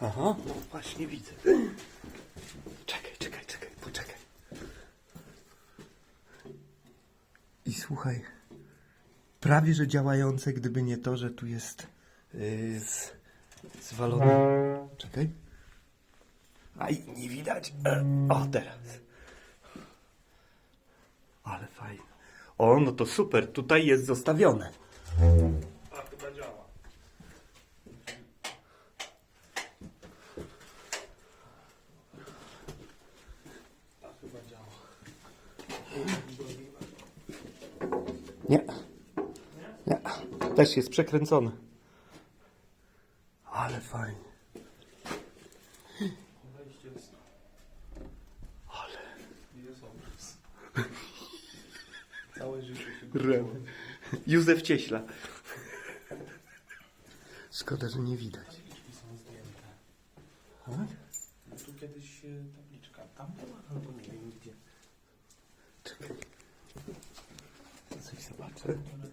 Aha, no właśnie widzę. Czekaj, czekaj, czekaj, poczekaj. I słuchaj, prawie że działające, gdyby nie to, że tu jest yy, z, zwalone. Czekaj. Aj, nie widać. E, O, teraz. Ale fajne. O, no to super, tutaj jest zostawione. A, chyba działa. Nie. Nie. Też jest przekręcone. Ale fajnie. Ale. Jest obraz. Całe życie się. Józef Cieśla. Szkoda, że nie widać. Tabliczki są zdjęte. Tak? No tu kiedyś e, tabliczka. Tam była albo nie wiem. Thank you.